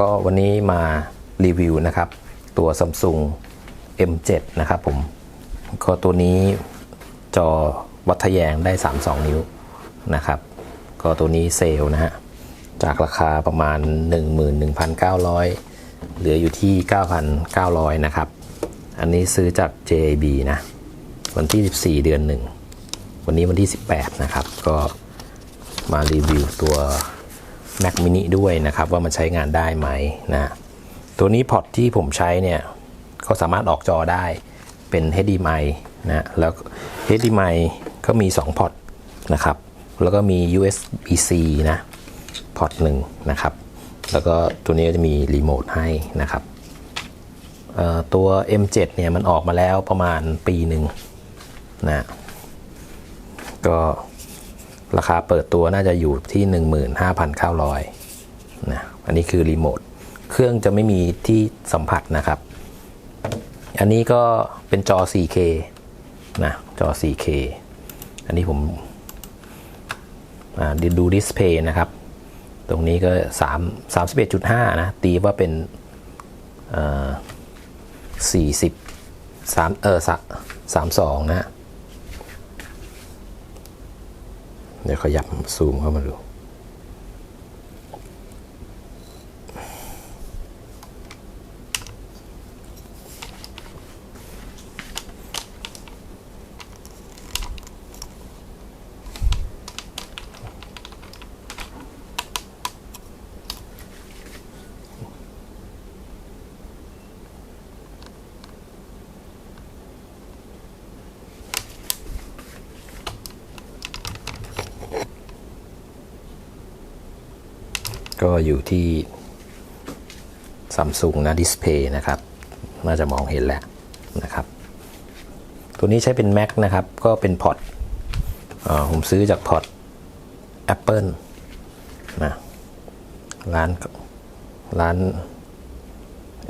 ก็วันนี้มารีวิวนะครับ ตัว Samsung M7 นะครับผม ก็ตัวนี้จอวัดทะแยงได้ 32 นิ้วนะครับ ก็ตัวนี้เซลล์นะฮะ จากราคาประมาณ 11,900 เหลืออยู่ที่ 9,900 นะครับ อันนี้ซื้อจาก JB นะ วันที่ 14 เดือน 1 วันนี้วันที่ 18 นะครับ ก็มารีวิวตัว Mac mini ด้วยนะครับ ว่ามันใช้งานได้ไหมนะตัวนี้พอร์ตที่ผมใช้เนี่ยก็สามารถออกจอได้เป็น HDMI นะแล้ว HDMI ก็มี 2 พอร์ตนะครับ แล้วก็มี USB-C นะพอร์ตหนึ่งนะครับ แล้วก็ตัวนี้จะมีรีโมทให้นะครับตัว M7 เนี่ยมันออกมาแล้วประมาณปีหนึ่งนะก็ ราคาเปิดตัวน่าจะอยู่ที่ 15,900นะอันนี้คือรีโมทเครื่องจะไม่มีที่สัมผัสนะครับ อันนี้ก็เป็นจอ 4K นะจอ 4K อันนี้ผมดูดิสเพย์นะครับ ตรงนี้ก็ 3 31.5 นะ ตีว่าเป็นเอ่อ40 3เออ32 นะ เดี๋ยวขยับซูมเข้ามาดู อยู่ที่ซัมซุงนะดิสเพย์นะครับ น่าจะมองเห็นแล้วนะครับ ตัวนี้ใช้เป็น Mac นะครับ ก็เป็นพอร์ตผมซื้อจากพอร์ต Apple นะร้านร้าน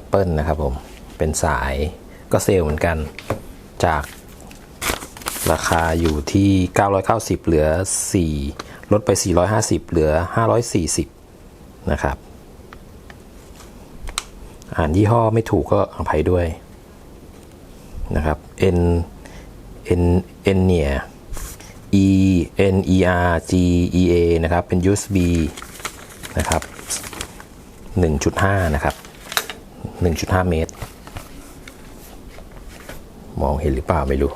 Apple นะครับผม เป็นสายก็เซล์เหมือนกันจากราคาอยู่ที่ 990 เหลือ 4 ลดไป 450 เหลือ 540 นะครับ อ่านยี่ห้อไม่ถูกก็อภัยด้วยนะครับ N N N เนี่ย E N E R G E A นะครับ เป็น USB นะครับ 1.5 นะครับ 1.5 เมตร มองเห็นหรือเปล่าไม่รู้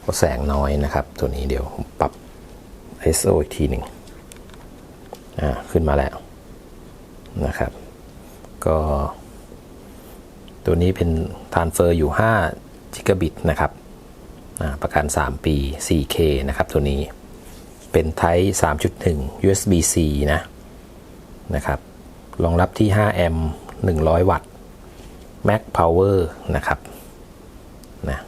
เพราะแสงน้อยนะครับ ตัวนี้เดี๋ยวปรับ ISO อีกทีหนึ่งอ่า ขึ้นมาแล้ว นะครับ ก็ตัวนี้เป็นทานเฟอร์อยู่5 g b นะครับประกัน 3 ปี 4K นะครับตัวนี้เป็น Type 3.1 USB-C นะนะครับรองรับที่ 5 แอมป์ 100 วัตต์ Mac Power นะครับนะ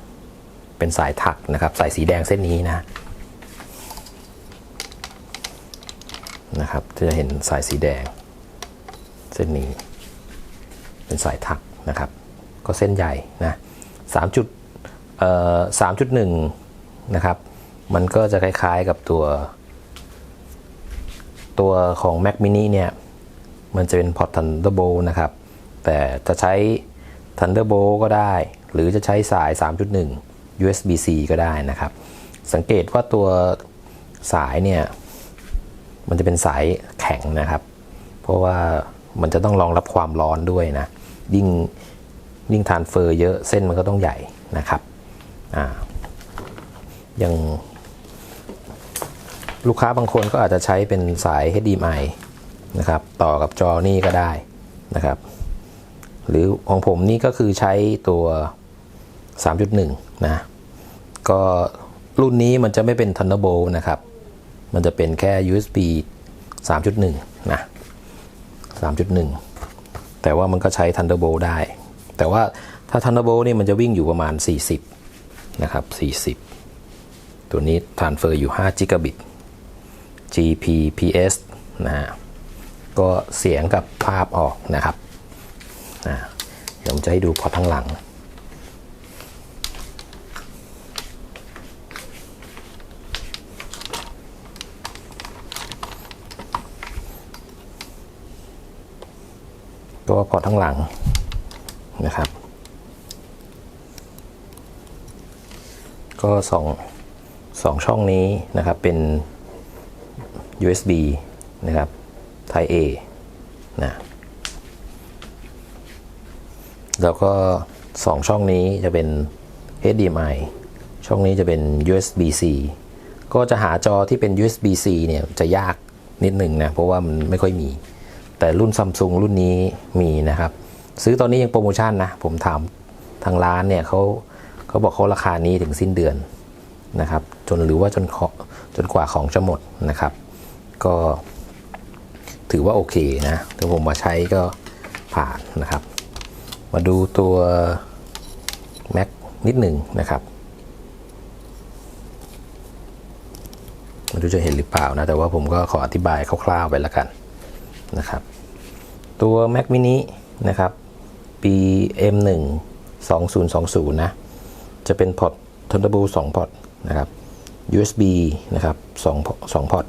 เป็นสายถักนะครับ สายสีแดงเส้นนี้นะนะครับจะเห็นสายสีแดง เส้นนี้เป็นสายถักนะครับ ก็เส้นใหญ่นะสามจุดเอ่อสามจุดหนึ่งนะครับ มันก็จะคล้ายๆกับตัว ตัวของ Mac mini เนี่ย มันจะเป็นพอร์ต Thunderbolt นะครับ แต่จะใช้ Thunderbolt ก็ได้ หรือจะใช้สาย 3.1 USB-C ก็ได้นะครับ สังเกตว่าตัวสายเนี่ย มันจะเป็นสายแข็งนะครับ เพราะว่า มันจะต้องรองรับความร้อนด้วยนะ ยิ่งยิ่งทานเฟอร์เยอะเส้นมันก็ต้องใหญ่นะครับอ่ายังลูกค้าบางคนก็อาจจะใช้เป็นสาย HDMI นะครับ ต่อกับจอนี่ก็ได้นะครับ หรือของผมนี่ก็คือใช้ตัว 3.1 นะ ก็รุ่นนี้มันจะไม่เป็น Thunderbolt นะครับ มันจะเป็นแค่ USB 3.1 นะ 3.1 แต่ว่ามันก็ใช้ Thunderbolt ได้ แต่ว่าถ้า Thunderbolt นี่มันจะวิ่งอยู่ประมาณ 40 นะครับ 40 ตัวนี้ transfer อยู่5 gigabit GPPS นะฮะก็เสียงกับภาพออกนะครับนะเดี๋ยวผมจะให้ดูพอทั้งหลัง ก็พอร์ตทั้งหลังนะครับ ก็สองสองช่องนี้นะครับเป็น USB นะครับ Type A นะแล้วก็สองช่องนี้จะเป็น HDMI ช่องนี้จะเป็น USB-C ก็จะหาจอที่เป็น USB-C เนี่ยจะยากนิดหนึ่งนะ เพราะว่ามันไม่ค่อยมี แต่รุ่นซัมซุงรุ่นนี้มีนะครับ ซื้อตอนนี้ยังโปรโมชั่นนะ ผมถามทางร้านเนี่ยเขาเขาบอกเขาราคานี้ถึงสิ้นเดือนนะครับ จนหรือว่าจนจนกว่าของจะหมดนะครับ ก็ถือว่าโอเคนะถ้าผมมาใช้ก็ผ่านนะครับ มาดูตัว Mac นิดหนึ่งนะครับไมาดูจะเห็นหรือเปล่านะ แต่ว่าผมก็ขออธิบายคร่าวๆไปแล้วกัน นะครับ ตัว Mac mini นะครับ ปี M1 2020 นะ จะเป็นพอร์ต Thunderbolt 2 พอร์ตนะครับ USB นะครับ2 2พอร์ต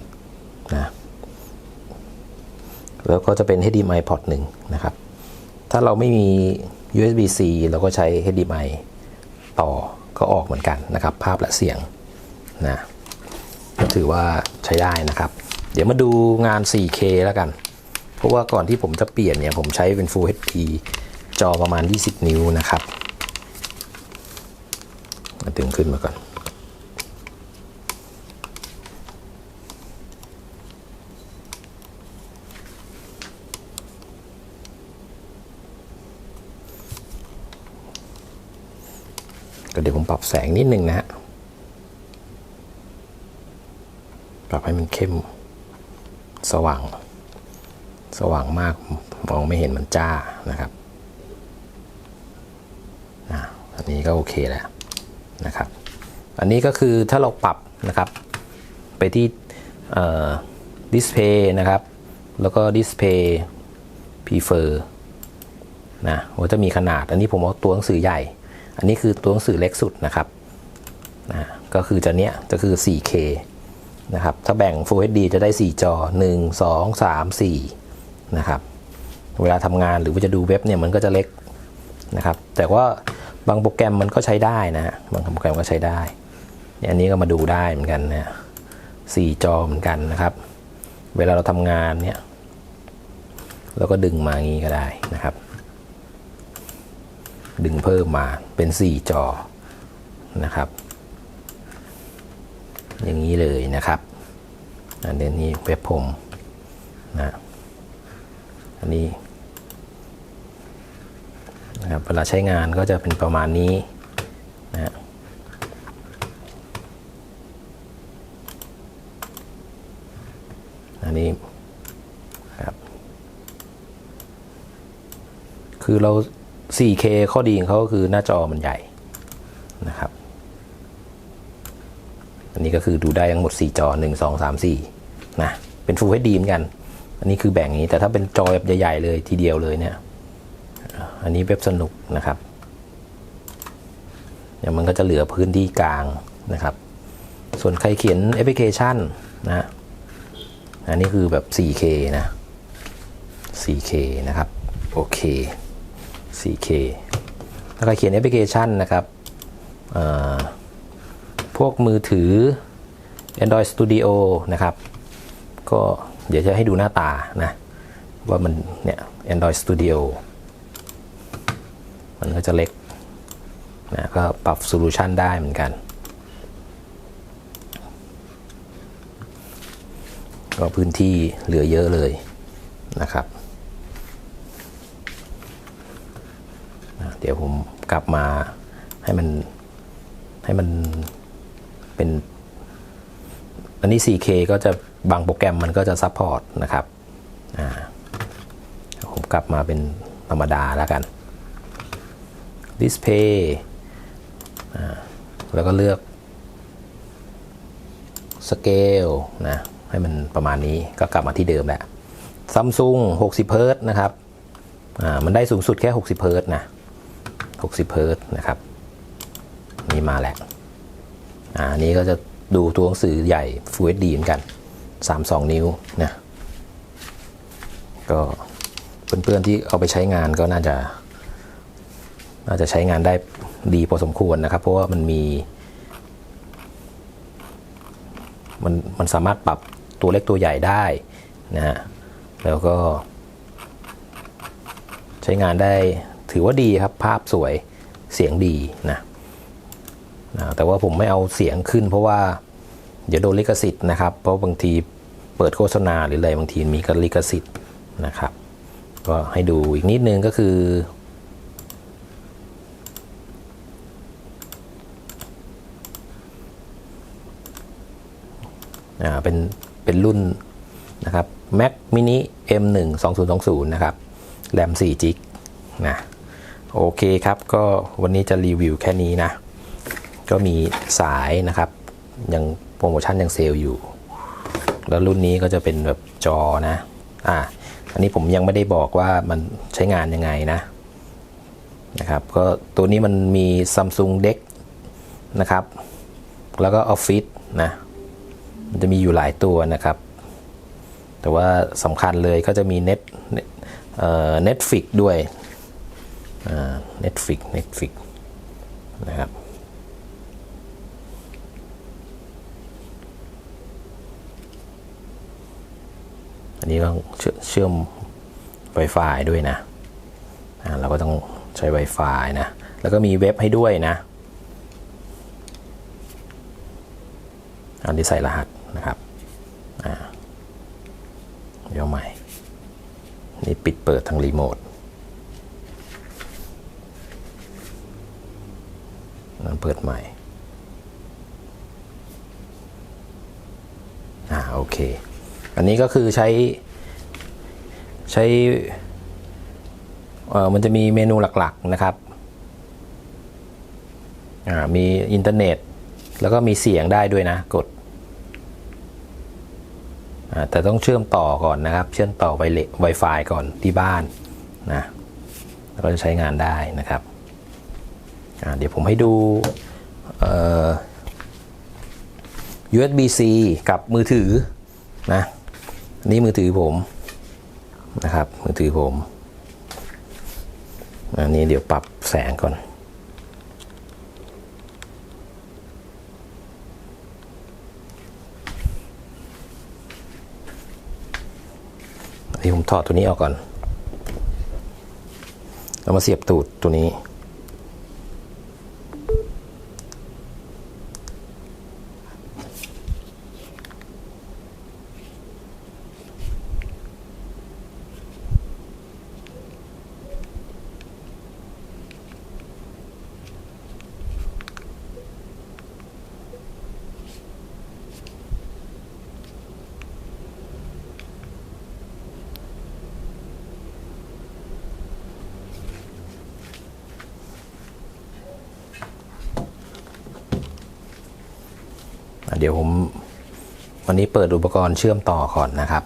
นะแล้วก็จะเป็น HDMI พอร์ตหนึ่งนะครับ ถ้าเราไม่มี USB-C เราก็ใช้ HDMI ต่อก็ออกเหมือนกันนะครับ ภาพและเสียงนะก็ถือว่าใช้ได้นะครับ เดี๋ยวมาดูงาน 4K แล้วกัน เพราะว่าก่อนที่ผมจะเปลี่ยนเนี่ยผมใช้เป็น Full HD จอประมาณ 20 นิ้วนะครับมาดึงขึ้นมาก่อน ก็เดี๋ยวผมปรับแสงนิดนึงนะฮะ ปรับให้มันเข้มสว่าง สว่างมากมองไม่เห็นมันจ้านะครับอันนี้ก็โอเคแล้วนะครับ อันนี้ก็คือถ้าเราปรับนะครับไปที่ดิสเพย์นะครับ แล้วก็ดิสเพย์ prefer นะว่าจะมีขนาด อันนี้ผมเอาตัวหนังสือใหญ่ อันนี้คือตัวหนังสือเล็กสุดนะครับนะก็คือจะเนี้ยจะคือ 4K นะครับ ถ้าแบ่ง Full HD จะได้ 4 จอ 1 2 3 4 นะครับเวลาทำงานหรือว่าจะดูเว็บเนี่ยมันก็จะเล็กนะครับ แต่ว่าบางโปรแกรมมันก็ใช้ได้นะบางโปรแกรมก็ใช้ได้เนี่ยอันนี้ก็มาดูได้เหมือนกันนะสี่จอเหมือนกันนะครับ เวลาเราทำงานเนี่ยเราก็ดึงมางนี้ก็ได้นะครับ ดึงเพิ่มมาเป็น 4 จอนะครับ อย่างนี้เลยนะครับ อันนี้เว็บผมนะ อันนี้นะครับเวลาใช้งานก็จะเป็นประมาณนี้นะอันนี้ครับคือเรา 4K ข้อดีของเขาก็คือหน้าจอมันใหญ่นะครับ อันนี้ก็คือดูได้ทั้งหมด 4 จอ 1 2 3 4นะเป็น Full HD เหมือนกัน อันนี้คือแบ่งนี้แต่ถ้าเป็นจอแบบใหญ่ๆเลยทีเดียวเลยเนี่ย อันนี้เว็บสนุกนะครับเนี่ยมันก็จะเหลือพื้นที่กลางนะครับ ส่วนใครเขียนแอปพลิเคชันนะอันนี้คือแบบ 4K นะ 4K นะครับโอเค 4K ถ้าใครเขียนแอปพลิเคชันนะครับพวกมือถือ Android Studio นะครับ ก็ เดี๋ยวจะให้ดูหน้าตานะ ว่ามันเนี่ย Android Studio มันก็จะเล็กนะก็ปรับโซลูชันได้เหมือนกันก็พื้นที่เหลือเยอะเลยนะครับ เดี๋ยวผมกลับมาให้มันให้มันเป็น อันนี้ 4K ก็จะ บางโปรแกรมมันก็จะซัพพอร์ตนะครับผมกลับมาเป็นธรรมดาแล้วกัน Display แล้วก็เลือก Scale นะให้มันประมาณนี้ก็กลับมาที่เดิมแหละ Samsung 60 h z นะครับมันได้สูงสุดแค่ 60 h z นะ 60 h z นะครับ นี่มาแล้ว อ่า นี้ก็จะดูตัวหนังสือใหญ่ Full HD เหมือนกัน 32 นิ้วนะก็เพื่อนๆที่เอาไปใช้งานก็น่าจะ น่าจะใช้งานได้ดีพอสมควรนะครับ เพราะว่ามันมี มันมันสามารถปรับตัวเล็กตัวใหญ่ได้นะฮะแล้วก็ ใช้งานได้ถือว่าดีครับภาพสวยเสียงดีนะนะแต่ว่าผมไม่เอาเสียงขึ้นเพราะว่า เดี๋ยวโดนลิขสิทธิ์นะครับ เพราะบางทีเปิดโฆษณาหรืออะไรบางทีมีกลิขสิทธิ์นะครับ ก็ให้ดูอีกนิดนึงก็คืออ่าเป็นเป็นรุ่นนะครับ Mac mini M1 2020 นะครับ แรม4 g b นะโอเคครับ ก็วันนี้จะรีวิวแค่นี้นะ ก็มีสายนะครับ ยังโปรโมชั่นยังเซลล์อยู่ แล้วรุ่นนี้ก็จะเป็นแบบจอนะ อ่า อันนี้ผมยังไม่ได้บอกว่ามันใช้งานยังไงนะนะครับ ก็ตัวนี้มันมี Samsung Deck นะครับ แล้วก็ Office นะ มันจะมีอยู่หลายตัวนะครับ แต่ว่าสำคัญเลยก็จะมี Net เอ่อ Netflix ด้วย อ่า Netflix Netflix นะครับ นี้ต้องเชื่อม Wi-Fi ด้วยนะเราก็ต้องใช้ Wi-Fi นะ แล้วก็มีเว็บให้ด้วยนะ อันนี้ใส่รหัสนะครับอ่าเดี๋ยวใหม่ นี่ปิดเปิดทางรีโมทนั้นเปิดใหม่อ่าโอเค อันนี้ก็คือใช้ใช้เออมันจะมีเมนูหลักๆนะครับมีอินเทอร์เน็ต แล้วก็มีเสียงได้ด้วยนะกด แต่ต้องเชื่อมต่อก่อนนะครับ เชื่อมต่อไวเล Wi-Fi ก่อนที่บ้านนะแล้วก็จะใช้งานได้นะครับเดี๋ยวผมให้ดู USB-C กับมือถือนะ นี่มือถือผมนะครับ มือถือผมอันนี้เดี๋ยวปรับแสงก่อนอันนี้ผมถอดตัวนี้ออกก่อน แล้วมาเสียบตูดตัวนี้ เดี๋ยวผมวันนี้เปิดอุปกรณ์เชื่อมต่อก่อนนะครับ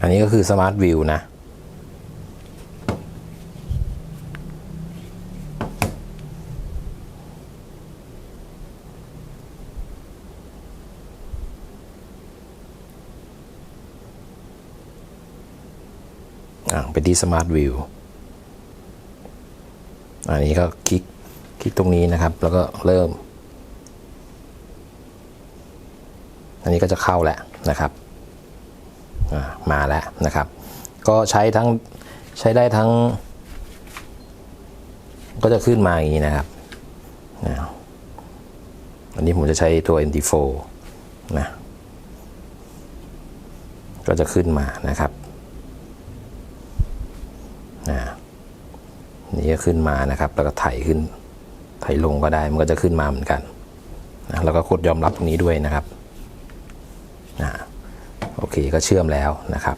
อันนี้ก็คือ Smart View นะ ไปที่ Smart View อันนี้ก็คลิกคลิกตรงนี้นะครับ แล้วก็เริ่ม อันนี้ก็จะเข้าแล้วนะครับ มาแล้วนะครับ ก็ใช้ทั้งใช้ได้ทั้ง ก็จะขึ้นมาอย่างนี้นะครับนะอันนี้ผมจะใช้ตัว MT4 นะก็จะขึ้นมานะครับนะนี่ก็ขึ้นมานะครับ แล้วก็ไถขึ้น ไถลงก็ได้ มันก็จะขึ้นมาเหมือนกันนะแล้วก็กดยอมรับตรงนี้ด้วยนะครับนะ โอเคก็เชื่อมแล้วนะครับ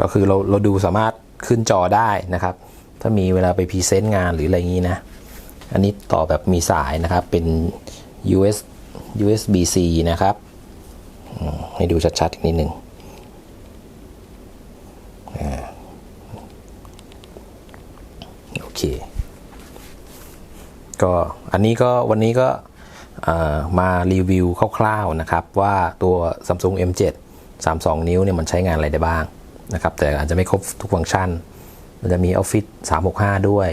ก็คือเราเราดูสามารถขึ้นจอได้นะครับ ถ้ามีเวลาไปพรีเซนต์งานหรืออะไรอย่างนี้นะ อันนี้ต่อแบบมีสายนะครับเป็น US USB-C นะครับให้ดูชัดๆอีกนิดหนึ่งโอเค ก็อันนี้ก็วันนี้ก็ มารีวิวคร่าวๆนะครับว่าตัว Samsung M7 32 นิ้วเนี่ยมันใช้งานอะไรได้บ้างนะครับแต่อาจจะไม่ครบทุกฟังก์ชัน มันจะมี Office 365 ด้วย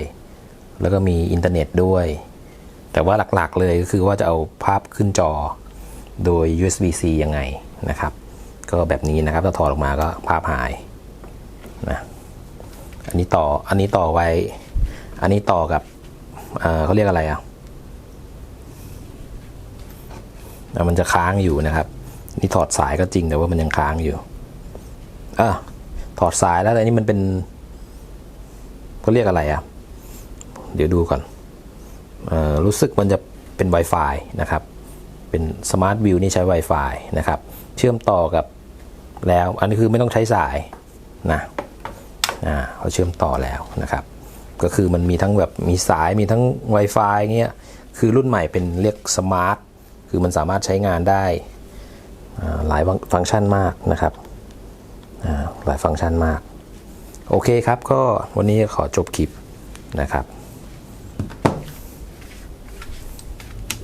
แล้วก็มีอินเทอร์เน็ตด้วย แต่ว่าหลักๆเลยก็คือว่าจะเอาภาพขึ้นจอโดย USB-C ยังไงนะครับ ก็แบบนี้นะครับถ้าถอดออกมาก็ภาพหายนะอันนี้ต่ออันนี้ต่อไว้ อันนี้ต่อกับเอ่อเขาเรียกอะไรอะอะ มันจะค้างอยู่นะครับ นี่ถอดสายก็จริงแต่ว่ามันยังค้างอยู่อะถอดสายแล้วแต่นี่มันเป็นเขาเรียกอะไรอะ เดี๋ยวดูก่อนออรู้สึกมันจะเป็น Wi-Fi นะครับ เป็นสมาร์ทวิวนี่ใช้ Wi-Fi นะครับ เชื่อมต่อกับแล้ว อันนี้คือไม่ต้องใช้สายนะอ่าเขาเชื่อมต่อแล้วนะครับ ก็คือมันมีทั้งแบบมีสายมีทั้ง Wi-Fi เงี้ย คือรุ่นใหม่เป็นเรียกสมาร์ท คือมันสามารถใช้งานได้หลายฟังก์ชันมากนะครับหลายฟังก์ชันมาก โอเคครับก็วันนี้ขอจบคลิปนะครับ